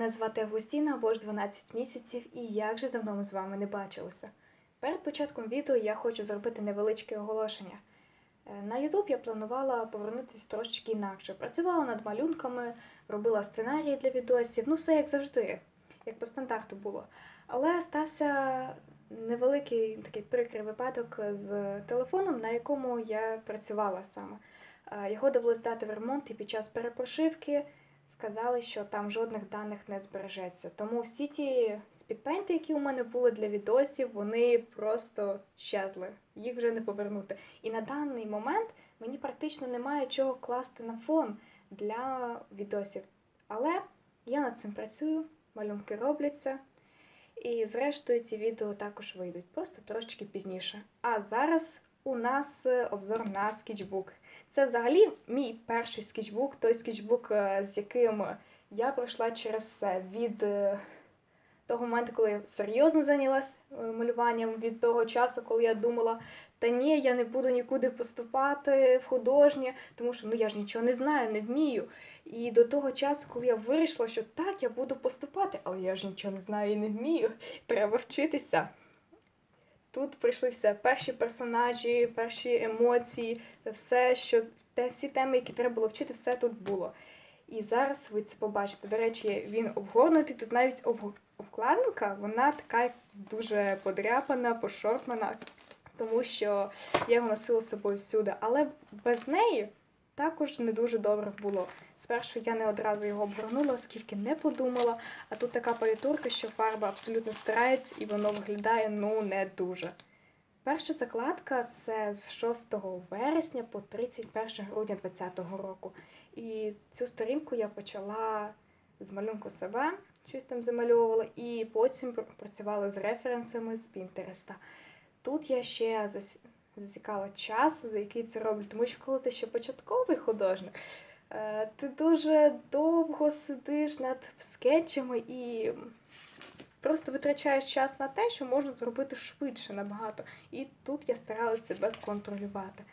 Мене звати Августіна, або ж 12 місяців, і як же давно ми з вами не бачилися. Перед початком відео я хочу зробити невеличке оголошення. Е, На YouTube я планувала повернутися трошечки інакше. Працювала над малюнками, робила сценарії для відосів, ну все як завжди, як по стандарту було. Але стався невеликий такий прикрий випадок з телефоном, на якому я працювала саме. Е, Його довелося дати в ремонт і під час перепрошивки сказали, що там жодних даних не збережеться. Тому всі ті спідпейнти, які у мене були для відосів, вони просто щезли. Їх вже не повернути. І на даний момент мені практично немає чого класти на фон для відосів. Але я над цим працюю, малюнки робляться. І зрештою ці відео також вийдуть, просто трошечки пізніше. А зараз у нас обзор на скетчбук. Це взагалі мій перший скетчбук, той скетчбук, е, з яким я пройшла через все від е, того моменту, коли я серйозно зайнялась е, малюванням, від того часу, коли я думала, та ні, я не буду нікуди поступати в художнє, тому що ну я ж нічого не знаю, не вмію. І до того часу, коли я вирішила, що так, я буду поступати, але я ж нічого не знаю і не вмію, треба вчитися. Тут прийшли все перші персонажі, перші емоції, все, що те, всі теми, які треба було вчити, все тут було. І зараз ви це побачите. До речі, він обгорнутий. Тут навіть об- обкладинка, вона така дуже подряпана, пошорпана, тому що я його носила з собою всюди. Але без неї також не дуже добре було. Спершу я не одразу його обгорнула, оскільки не подумала. А тут така палітурка, що фарба абсолютно стирається і воно виглядає ну не дуже. Перша закладка це з 6 вересня по 31 грудня 2020 року. І цю сторінку я почала з малюнку себе, щось там замальовувала, і потім працювала з референсами з Пінтереста. Тут я ще зас- час, за який це роблю, тому що коли ти ще початковий художник, е, ти дуже довго сидиш над скетчами і просто витрачаєш час на те, що можна зробити швидше набагато. І тут я старалася себе контролювати.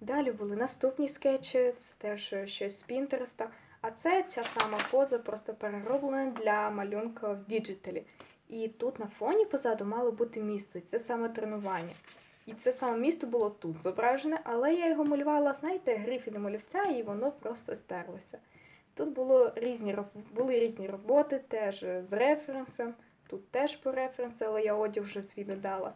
Далі були наступні скетчі, це теж щось з Пінтереста. А це ця сама поза, просто перероблена для малюнка в діджиталі. І тут на фоні позаду мало бути місце. Це саме тренування. І це саме місто було тут зображене, але я його малювала, знаєте, грифелем олівця, і воно просто стерлося. Тут було різні, були різні роботи, теж з референсом, тут теж по референсу, але я одяг вже свій додала.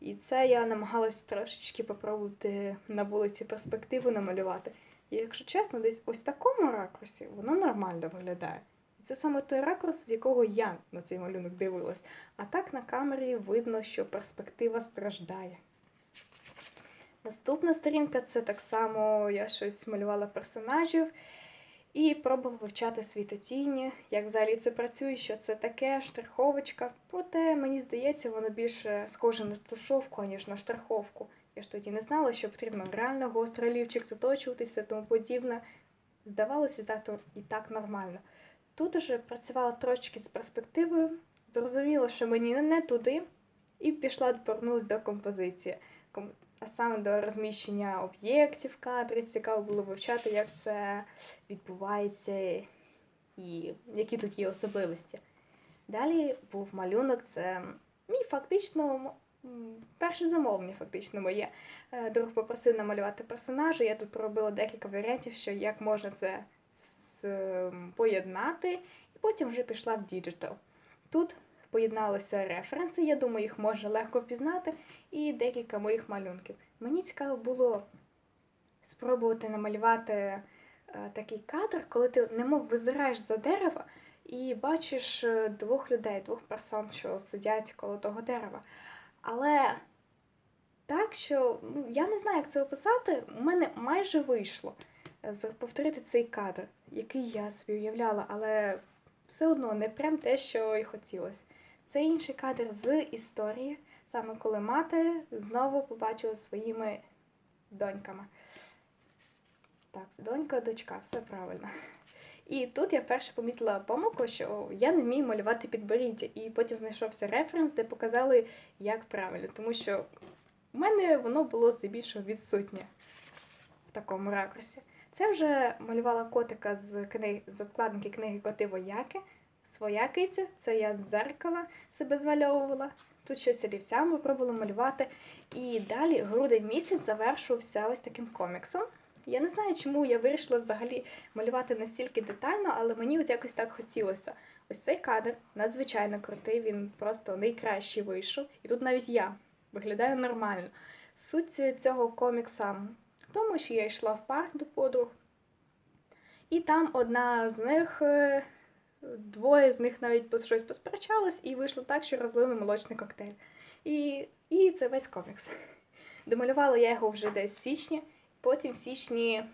І це я намагалась трошечки попробувати на вулиці перспективу намалювати. І якщо чесно, десь ось в такому ракурсі воно нормально виглядає. Це саме той ракурс, з якого я на цей малюнок дивилась. А так на камері видно, що перспектива страждає. Наступна сторінка це так само я щось малювала персонажів і пробувала вивчати світотіні, як взагалі це працює, що це таке, штриховочка. Проте мені здається, воно більше схоже на тушовку, аніж на штриховку. Я ж тоді не знала, що потрібно реально гостро олівчик заточувати і все тому подібне. Здавалося, так, і так нормально. Тут уже працювала трошечки з перспективою, зрозуміла, що мені не туди, і пішла повернулася до композиції. А саме до розміщення об'єктів в кадрі. Цікаво було вивчати, як це відбувається і які тут є особливості. Далі був малюнок, це мій фактично перше замовлення, фактично моє. Е, Друг попросив намалювати персонажа. Я тут проробила декілька варіантів, що як можна це поєднати, і потім вже пішла в діджитал. Тут поєдналися референси, я думаю, їх можна легко впізнати, і декілька моїх малюнків. Мені цікаво було спробувати намалювати е, такий кадр, коли ти немов визираєш за дерева і бачиш е, двох людей, двох персон, що сидять коло того дерева. Але так, що ну, я не знаю, як це описати, у мене майже вийшло е, повторити цей кадр, який я собі уявляла, але все одно не прям те, що і хотілося. Це інший кадр з історії, саме коли мати знову побачила своїми доньками. Так, донька, дочка, все правильно. І тут я вперше помітила помилку, що я не вмію малювати підборіддя, і потім знайшовся референс, де показали, як правильно, тому що у мене воно було здебільшого відсутнє в такому ракурсі. Це вже малювала котика з книги з обкладинки книги Коти вояки своя киця, це я з дзеркала себе змальовувала. Тут щось олівцями пробувала малювати. І далі грудень місяць завершувався ось таким коміксом. Я не знаю, чому я вирішила взагалі малювати настільки детально, але мені от якось так хотілося. Ось цей кадр надзвичайно крутий, він просто найкращий вийшов. І тут навіть я виглядаю нормально. Суть цього комікса в тому, що я йшла в парк до подруг, і там одна з них, е, двоє з них навіть по- щось посперечалось, і вийшло так, що розлили молочний коктейль. І, і це весь комікс. Домалювала я його вже десь в січні, потім в січні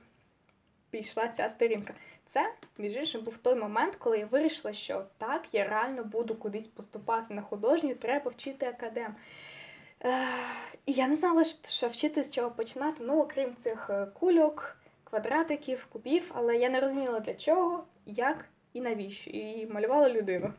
пішла ця сторінка. Це, між іншим, був той момент, коли я вирішила, що так, я реально буду кудись поступати на художню, треба вчити академ. І я не знала, що- що вчити з чого починати, ну, окрім цих е, кульок, квадратиків, кубів, але я не розуміла для чого, як і навіщо. І малювала людину.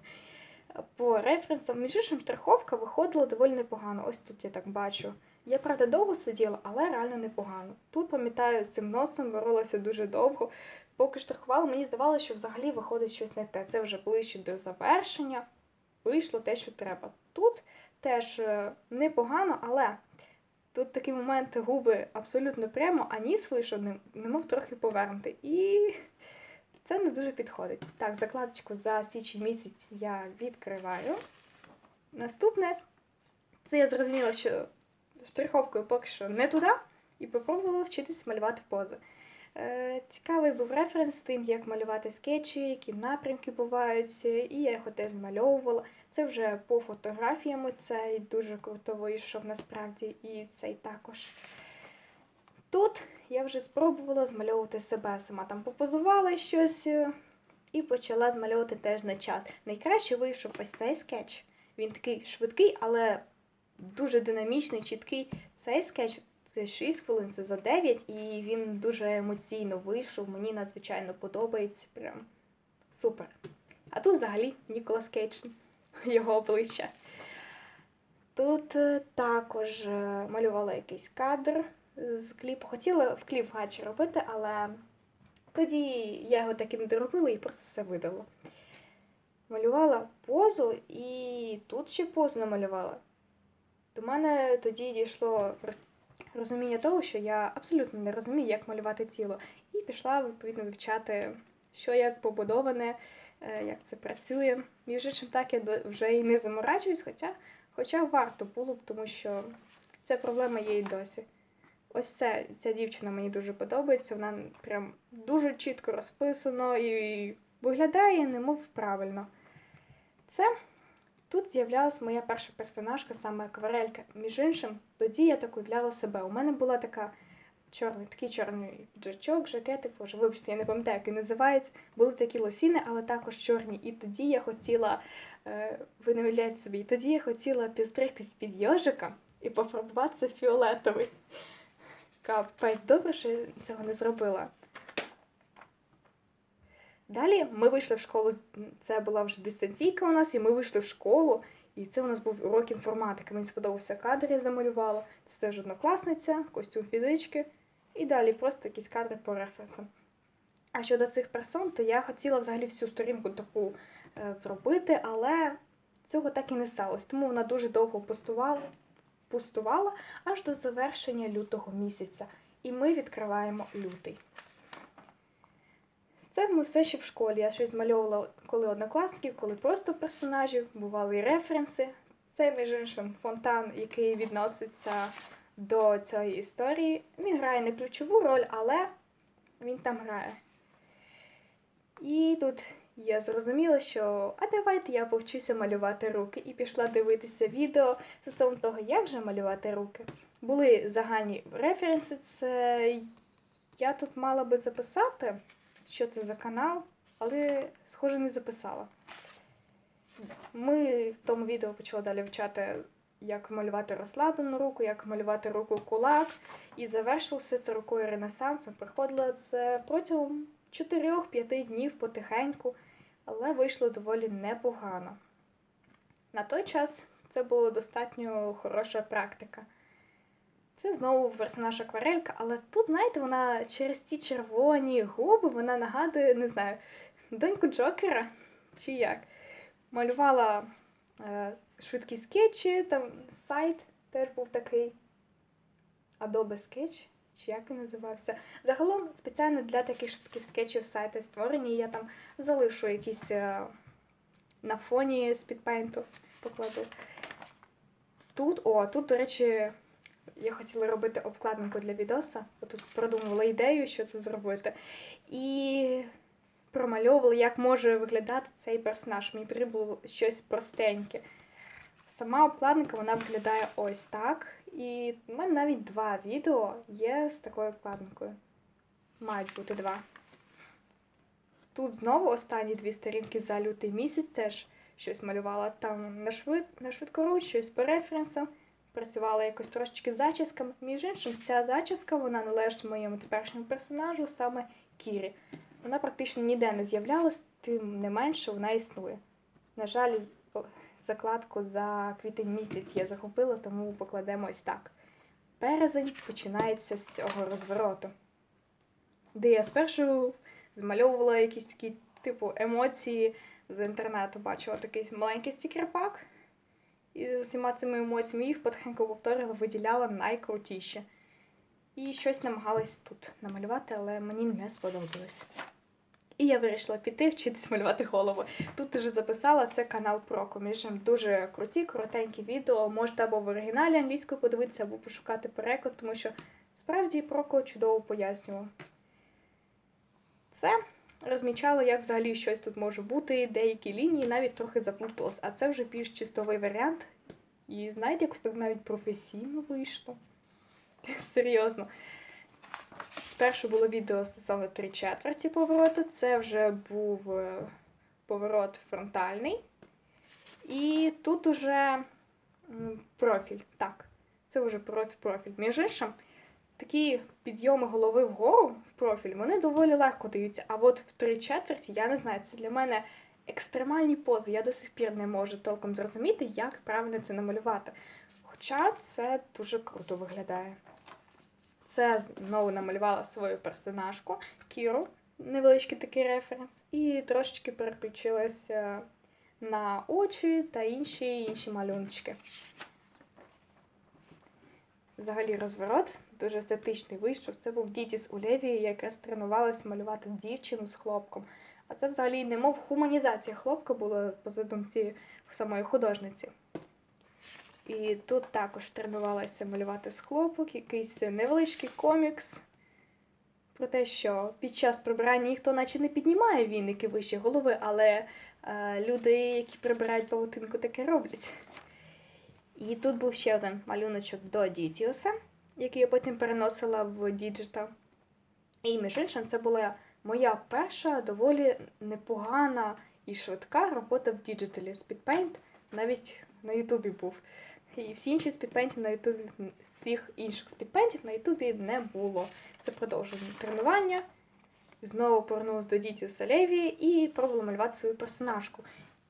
По референсам, між іншим, страховка виходила доволі непогано. Ось тут я так бачу. Я, правда, довго сиділа, але реально непогано. Тут, пам'ятаю, з цим носом боролася дуже довго. Поки штрафувала, мені здавалося, що взагалі виходить щось не те. Це вже ближче до завершення. Вийшло те, що треба. Тут теж е, непогано, але тут такий момент губи абсолютно прямо, а ніс вийшов, нем- немов трохи повернутий. І це не дуже підходить. Так, закладочку за січень місяць я відкриваю. Наступне, це я зрозуміла, що штриховкою поки що не туди, і попробувала вчитись малювати пози. Е, цікавий був референс з тим, як малювати скетчі, які напрямки бувають, і я його теж змальовувала. Це вже по фотографіям цей дуже круто вийшов насправді, і цей також. Тут я вже спробувала змальовувати себе, сама там попозувала щось е, і почала змальовувати теж на час. Найкраще вийшов ось цей скетч. Він такий швидкий, але дуже динамічний, чіткий. Цей скетч це 6 хвилин, це за 9, і він дуже емоційно вийшов. Мені надзвичайно подобається. Прям супер. А тут взагалі Ніколас Кейдж, його обличчя. Тут е, також е, малювала якийсь кадр з кліпу. Хотіла в кліп гачі робити, але тоді я його так і не доробила і просто все видала. Малювала позу і тут ще позу намалювала. До мене тоді дійшло розуміння того, що я абсолютно не розумію, як малювати тіло. І пішла відповідно вивчати, що як побудоване, е, як це працює. Між іншим, так я вже і не заморачуюсь, хоча, хоча варто було б, тому що ця проблема є і досі. Ось це, ця дівчина мені дуже подобається, вона прям дуже чітко розписано і виглядає, немов правильно. Це тут з'являлась моя перша персонажка, саме акварелька. Між іншим, тоді я так уявляла себе. У мене була така чорний, такий чорний піджачок, жакетик, боже, вибачте, я не пам'ятаю, як він називається. Були такі лосіни, але також чорні. І тоді я хотіла, е, ви не уявляєте собі, і тоді я хотіла підстригтись під йожика і пофарбуватися фіолетовий. Капець, добре, що я цього не зробила. Далі ми вийшли в школу, це була вже дистанційка у нас, і ми вийшли в школу, і це у нас був урок інформатики. Мені сподобався кадр, я замалювала. Це теж однокласниця, костюм фізички, і далі просто якісь кадри по референсам. А щодо цих персон, то я хотіла взагалі всю сторінку таку е, зробити, але цього так і не сталося. Тому вона дуже довго пустувала, пустувала аж до завершення лютого місяця. І ми відкриваємо лютий. Це ми все ще в школі. Я щось змальовувала коли однокласників, коли просто персонажів, бували і референси. Це, між іншим, фонтан, який відноситься до цієї історії. Він грає не ключову роль, але він там грає. І тут я зрозуміла, що а давайте я повчуся малювати руки і пішла дивитися відео стосовно того, як же малювати руки. Були загальні референси. Це я тут мала би записати, що це за канал, але, схоже, не записала. Ми в тому відео почали далі вчати, як малювати розслаблену руку, як малювати руку кулак. І завершилося це рукою Ренесансу. Проходила це протягом 4-5 днів потихеньку, але вийшло доволі непогано. На той час це була достатньо хороша практика. Це знову персонаж акварелька, але тут, знаєте, вона через ті червоні губи вона нагадує, не знаю, доньку Джокера чи як. малювала е, швидкі скетчі, там сайт теж був такий Adobe Sketch, чи як він називався. Загалом спеціально для таких швидких скетчів сайти створені. Я там залишу якісь е, на фоні з підпейнту покладу. Тут, о, тут, до речі, я хотіла робити обкладинку для відоса. Тут продумувала ідею, що це зробити. І промальовувала, як може виглядати цей персонаж. Мені потрібно було щось простеньке. Сама обкладинка вона виглядає ось так. І в мене навіть два відео є з такою обкладинкою. Мають бути два. Тут знову останні дві сторінки за лютий місяць теж щось малювала. Там на, швид... на швидкоруч, щось по референсам. Працювала якось трошечки з. Між іншим, ця зачіска вона належить моєму теперішньому персонажу, саме Кірі. Вона практично ніде не з'являлась, тим не менше вона існує. На жаль, закладку за квітень місяць я захопила, тому покладемо ось так. Березень починається з цього розвороту, де я спершу змальовувала якісь такі, типу, емоції з інтернету. Бачила такий маленький стікер-пак. І з усіма цими емоціями їх потихеньку повторила, виділяла найкрутіше. І щось намагалась тут намалювати, але мені не сподобалось. І я вирішила піти вчитись малювати голову. Тут вже записала це канал Проко. Між дуже круті, коротенькі відео. Можете або в оригіналі англійською подивитися, або пошукати переклад, тому що справді Проко чудово пояснював. Це розмічала, як взагалі щось тут може бути, деякі лінії навіть трохи заплуталась. А це вже більш чистовий варіант. І знаєте, якось так навіть професійно вийшло. Серйозно. Спершу було відео стосовно три четверті повороту. Це вже був е, поворот фронтальний. І тут уже профіль. Так, це вже поворот в профіль. Між іншим, такі підйоми голови вгору в профіль, вони доволі легко даються. А от в три четверті, я не знаю, це для мене екстремальні пози. Я до сих пір не можу толком зрозуміти, як правильно це намалювати. Хоча це дуже круто виглядає. Це знову намалювала свою персонажку Кіру, невеличкий такий референс, і трошечки переключилася на очі та інші інші малюночки. Взагалі розворот дуже естетичний вийшов. Це був Дітіс у Леві, я якраз тренувалася малювати дівчину з хлопком. А це взагалі немов хуманізація хлопка була по задумці самої художниці. І тут також тренувалася малювати з хлопок, якийсь невеличкий комікс про те, що під час прибирання ніхто наче не піднімає вінники вище голови, але е, люди, які прибирають павутинку, таке роблять. І тут був ще один малюночок до Дітіуса, який я потім переносила в діджитал. І між іншим, це була моя перша доволі непогана і швидка робота в діджиталі. Speedpaint навіть на Ютубі був. І всі інші спідпентів на Ютубі, всіх інших спідпентів на Ютубі не було. Це продовження тренування. Знову повернулася до Дітіуса Леві і пробувала малювати свою персонажку.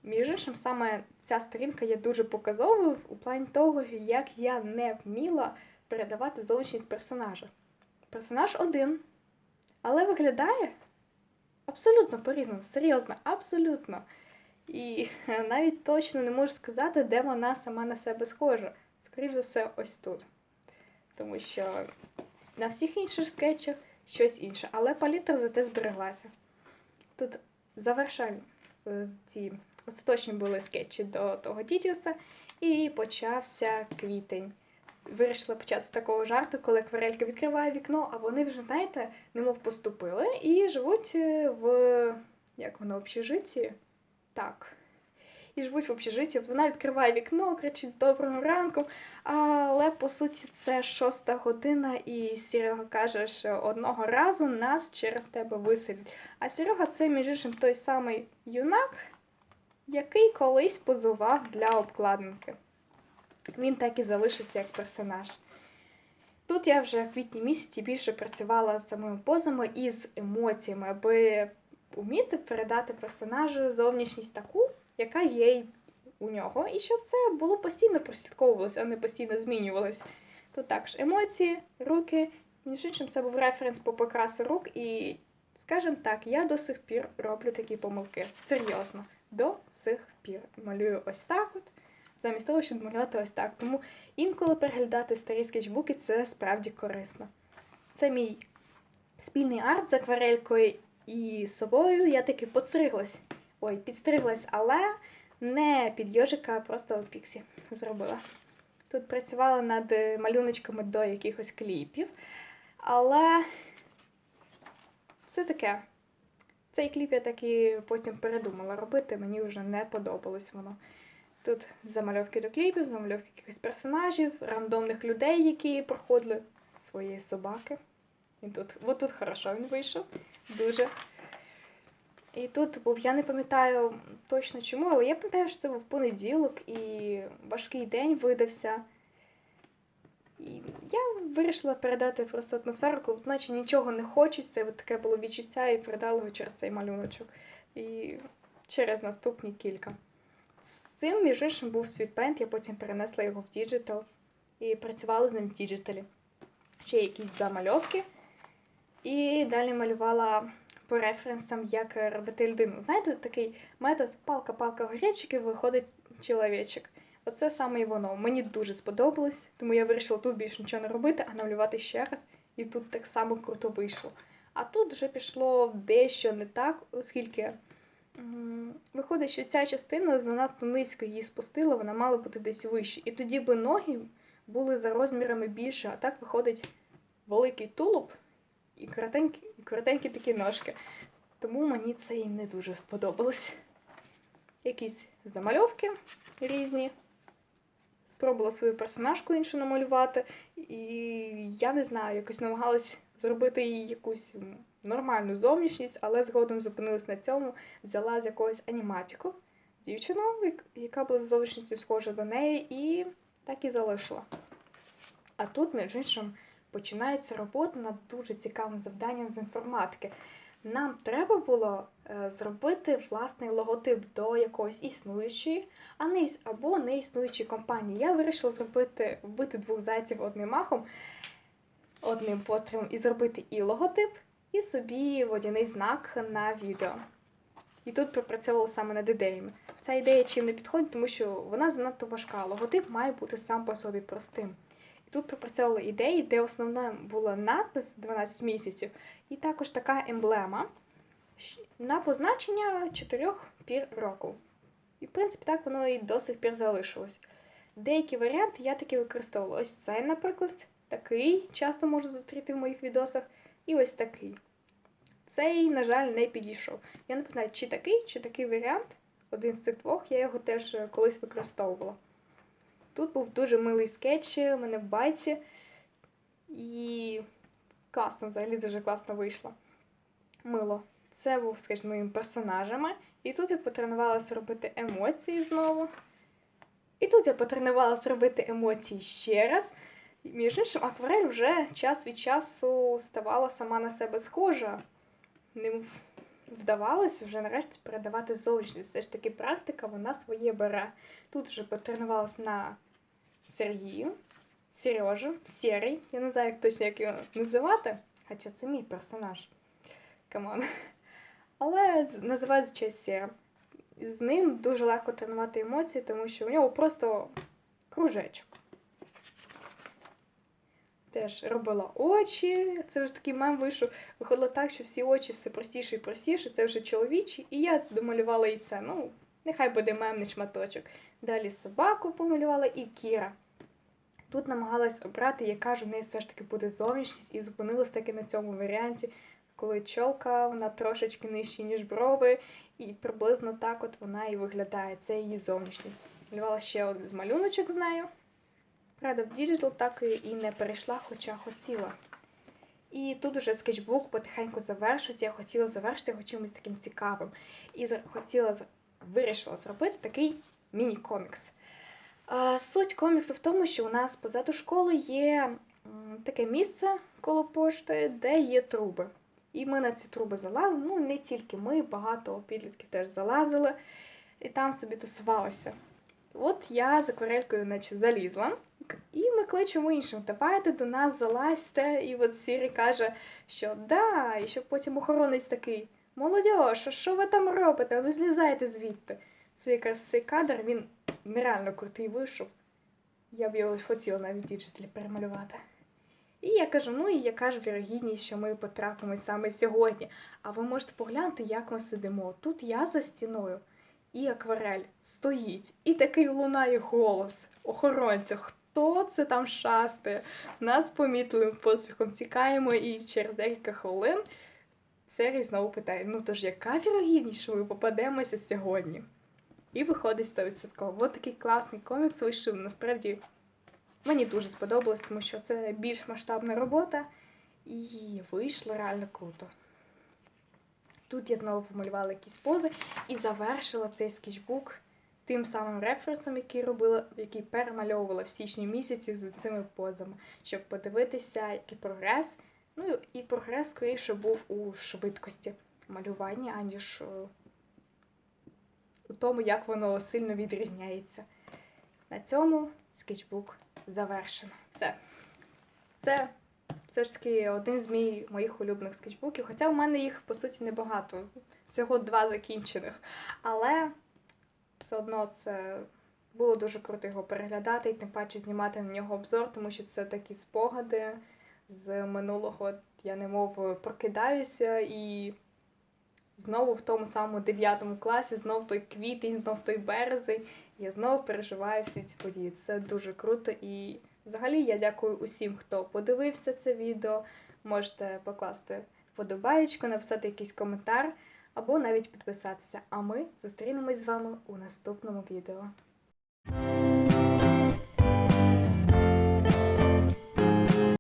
Між іншим, саме ця сторінка є дуже показовою у плані того, як я не вміла передавати зовнішність персонажа. Персонаж один, але виглядає абсолютно по-різному, серйозно, абсолютно. І навіть точно не можу сказати, де вона сама на себе схожа. Скоріше за все, ось тут. Тому що на всіх інших скетчах щось інше, але палітра зате збереглася. Тут завершальні е, ці остаточні були скетчі до того Тітіуса, і почався квітень. Вирішила почати з такого жарту, коли акварелька відкриває вікно, а вони вже, знаєте, немов поступили і живуть е, в як воно, общежитті. Так. І живуть в общежитті. Вона відкриває вікно, кричить з добрим ранком. Але по суті це шоста година, і Серега каже, що одного разу нас через тебе виселять. А Серега це, між іншим, той самий юнак, який колись позував для обкладинки. Він так і залишився як персонаж. Тут я вже в квітні місяці більше працювала з самими позами і з емоціями, аби вміти передати персонажу зовнішність таку, яка є у нього, і щоб це було постійно прослідковувалося, а не постійно змінювалось. Тут також емоції, руки. Між іншим, це був референс по покрасу рук, і, скажімо так, я до сих пір роблю такі помилки. Серйозно. До сих пір. Малюю ось так от, замість того, щоб малювати ось так. Тому інколи переглядати старі скетчбуки це справді корисно. Це мій спільний арт з акварелькою і з собою. Я таки подстриглась. Ой, підстриглась, але не під йожика, а просто піксі зробила. Тут працювала над е, малюночками до якихось кліпів. Але це таке. Цей кліп я так і потім передумала робити, мені вже не подобалось воно. Тут замальовки до кліпів, замальовки якихось персонажів, рандомних людей, які проходили своєї собаки. І тут, от тут хорошо він вийшов. Дуже. І тут був, я не пам'ятаю точно чому, але я пам'ятаю, що це був понеділок і важкий день видався. І я вирішила передати просто атмосферу, коли наче нічого не хочеться, от таке було відчуття і передала його через цей малюночок. І через наступні кілька. З цим, між іншим, був світпент, я потім перенесла його в діджитал і працювала з ним в діджиталі. Ще якісь замальовки. І далі малювала по референсам, як робити людину. Знаєте, такий метод палка-палка горячик і виходить чоловічок. Оце саме і воно. Мені дуже сподобалось, тому я вирішила тут більше нічого не робити, а намалювати ще раз. І тут так само круто вийшло. А тут вже пішло дещо не так, оскільки виходить, що ця частина занадто низько її спустила, вона мала бути десь вище. І тоді би ноги були за розмірами більше, а так виходить великий тулуб і коротенькі, і коротенькі такі ножки. Тому мені це і не дуже сподобалось. Якісь замальовки різні. Спробувала свою персонажку іншу намалювати, і я не знаю, якось намагалась зробити їй якусь нормальну зовнішність, але згодом зупинилась на цьому, взяла з якогось аніматіку дівчину, яка була за зовнішністю схожа до неї, і так і залишила. А тут, між іншим, починається робота над дуже цікавим завданням з інформатики. Нам треба було е, зробити власний логотип до якоїсь існуючої, а не або не існуючої компанії. Я вирішила зробити вбити двох зайців одним махом, одним пострілом, і зробити і логотип, і собі водяний знак на відео. І тут пропрацьовувала саме над ідеями. Ця ідея чим не підходить, тому що вона занадто важка. Логотип має бути сам по собі простим. Тут пропрацьовували ідеї, де основна була надпис 12 місяців, і також така емблема на позначення чотирьох пір року. І, в принципі, так воно і до сих пір залишилось. Деякі варіанти я таки використовувала. Ось цей, наприклад, такий часто можу зустріти в моїх відосах, і ось такий. Цей, на жаль, не підійшов. Я не пам'ятаю, чи такий, чи такий варіант. Один з цих двох, я його теж е, колись використовувала. Тут був дуже милий скетч у мене в байці. І класно, взагалі дуже класно вийшло. Мило. Це був скетч з моїми персонажами. І тут я потренувалася робити емоції знову. І тут я потренувалася робити емоції ще раз. Між іншим, акварель вже час від часу ставала сама на себе схожа. Не вдавалось вже нарешті передавати зовнішність. Все ж таки практика, вона своє бере. Тут вже потренувалась на Сергію, Сережу, Серий. Я не знаю, як точно як його називати, хоча це мій персонаж. Камон. Але називають щось Серим. З ним дуже легко тренувати емоції, тому що у нього просто кружечок. Теж робила очі. Це вже такий мем вийшов. Виходило так, що всі очі все простіше і простіше, це вже чоловічі. І я домалювала і це. Ну, нехай буде мемний шматочок. Далі собаку помалювала і Кіра. Тут намагалась обрати, яка ж у неї все ж таки буде зовнішність, і зупинилась таки на цьому варіанті, коли чолка вона трошечки нижчі, ніж брови, і приблизно так от вона і виглядає. Це її зовнішність. Малювала ще один малюночок з нею. Правда, в діджитал так і не перейшла, хоча хотіла. І тут уже скетчбук потихеньку завершується. Я хотіла завершити його чимось таким цікавим. І хотіла вирішила зробити такий міні-комікс. Суть коміксу в тому, що у нас позаду школи є таке місце коло пошти, де є труби. І ми на ці труби залазили. Ну, не тільки ми, багато підлітків теж залазили і там собі тусувалися. От я з акварелькою наче залізла, кличемо іншим, давайте до нас залазьте. І от Сірі каже, що да, і щоб потім охоронець такий. Молодьож, а що ви там робите? Ну злізайте звідти. Це якраз цей кадр, він нереально крутий вийшов. Я б його хотіла навіть діджиталі перемалювати. І я кажу, ну і яка ж вірогідність, що ми потрапимо саме сьогодні. А ви можете поглянути, як ми сидимо. Тут я за стіною, і акварель стоїть, і такий лунає голос охоронця. Хто це там шастає? Нас помітили поспіхом, тікаємо, і через декілька хвилин Серій знову питає: ну тож яка вірогідність, що ми попадемося сьогодні? І виходить 100%. Ось такий класний комікс вийшов. Насправді мені дуже сподобалось, тому що це більш масштабна робота, і вийшло реально круто. Тут я знову помалювала якісь пози і завершила цей скетчбук тим самим референсом, який робила, який перемальовувала в січні місяці з цими позами, щоб подивитися, який прогрес. Ну і прогрес скоріше був у швидкості малювання, аніж е, у тому, як воно сильно відрізняється. На цьому скетчбук завершено. Все. Це все ж таки один з мій, моїх улюблених скетчбуків. Хоча в мене їх, по суті, небагато. Всього два закінчених. Але все одно це було дуже круто його переглядати і тим паче знімати на нього обзор, тому що це такі спогади з минулого. Я немов прокидаюся і знову в тому самому 9 класі, знов той квітень, знов той березень. Я знову переживаю всі ці події. Це дуже круто. І взагалі я дякую усім, хто подивився це відео. Можете покласти вподобаєчку, написати якийсь коментар або навіть підписатися. А ми зустрінемось з вами у наступному відео.